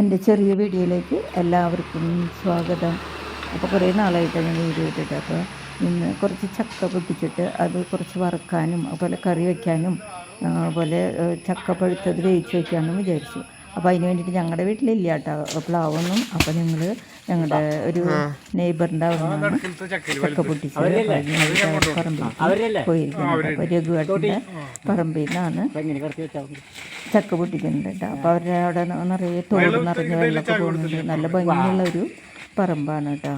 എന്റെ ചെറിയ വീഡിയോയിലേക്ക് എല്ലാവർക്കും സ്വാഗതം. അപ്പോൾ കുറേ നാളായിട്ട് ഞാൻ വീഡിയോ ഇട്ടിട്ട് അപ്പോൾ ഇന്ന് കുറച്ച് ചക്ക പൊട്ടിച്ചിട്ട് അത് കുറച്ച് വറുക്കാനും അതുപോലെ കറി വയ്ക്കാനും അതുപോലെ ചക്ക പഴുത്തത് വേവിച്ച് വയ്ക്കാമെന്നും വിചാരിച്ചു. അപ്പോൾ അതിന് വേണ്ടിയിട്ട് ഞങ്ങളുടെ വീട്ടിലില്ല കേട്ടോ പ്ലാവൊന്നും. അപ്പോൾ ഞങ്ങൾ ഞങ്ങളുടെ ഒരു നെയ്ബറിന്റെ അവിടെ ചക്ക പൊട്ടിച്ച് പറമ്പിൽ പോയിരിക്കുന്നത് രഘുവേട്ടന്റെ പറമ്പിൽ നിന്നാണ് ചക്ക പൊട്ടിക്കുന്നുണ്ട് കേട്ടോ. അപ്പോൾ അവരുടെ അവിടെ നിറയെ തോട് നിറഞ്ഞ വെള്ളമൊക്കെ പോകുന്നുണ്ട്. നല്ല ഭംഗിയുള്ള ഒരു പറമ്പാണ് കേട്ടോ.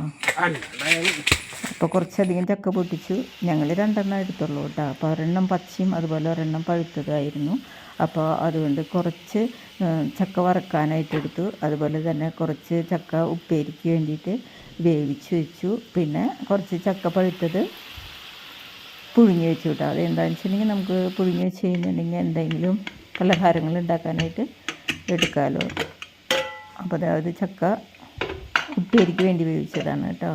അപ്പോൾ കുറച്ചധികം ചക്ക പൊട്ടിച്ചു. ഞങ്ങൾ രണ്ടെണ്ണം എടുത്തുള്ളൂ കേട്ടോ. അപ്പോൾ ഒരെണ്ണം പച്ചയും അതുപോലെ ഒരെണ്ണം പഴുത്തതായിരുന്നു. അപ്പോൾ അതുകൊണ്ട് കുറച്ച് ചക്ക വറക്കാനായിട്ട് എടുത്തു. അതുപോലെ തന്നെ കുറച്ച് ചക്ക ഉപ്പേരിക്ക് വേണ്ടിയിട്ട് വേവിച്ച് വെച്ചു. പിന്നെ കുറച്ച് ചക്ക പഴുത്തത് പുഴുങ്ങി വെച്ചു കേട്ടോ. അത് എന്താണെന്ന് വെച്ചിട്ടുണ്ടെങ്കിൽ നമുക്ക് പുഴുങ്ങി വെച്ച് കഴിഞ്ഞിട്ടുണ്ടെങ്കിൽ എന്തെങ്കിലും പലഹാരങ്ങൾ ഉണ്ടാക്കാനായിട്ട് എടുക്കാമല്ലോ അപ്പോൾ അതായത് ചക്ക ഉപ്പേരിക്ക് വേണ്ടി വേവിച്ചതാണ് കേട്ടോ.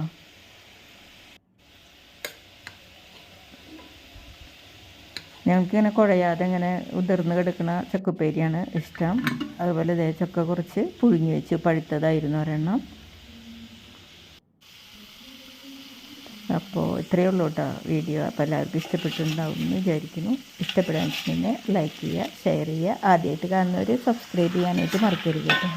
ഞങ്ങൾക്കിങ്ങനെ കുഴയാതെ ഇങ്ങനെ ഉതിർന്ന് കിടക്കുന്ന ചക്കുപ്പേരിയാണ് ഇഷ്ടം. അതുപോലെ ദേ ചക്ക കുറച്ച് പുഴുങ്ങി വെച്ച്. പഴുത്തതായിരുന്നു ഒരെണ്ണം. അപ്പോൾ ഇത്രയേ ഉള്ളൂ കേട്ടോ വീഡിയോ. അപ്പോൾ എല്ലാവർക്കും ഇഷ്ടപ്പെട്ടിട്ടുണ്ടാവും എന്ന് വിചാരിക്കുന്നു. ഇഷ്ടപ്പെടാൻ വെച്ചിട്ടുണ്ടെങ്കിൽ ലൈക്ക് ചെയ്യുക ഷെയർ ചെയ്യുക. ആദ്യമായിട്ട് കാണുന്നവർ സബ്സ്ക്രൈബ് ചെയ്യാനായിട്ട് മറക്കരുത് കേട്ടോ.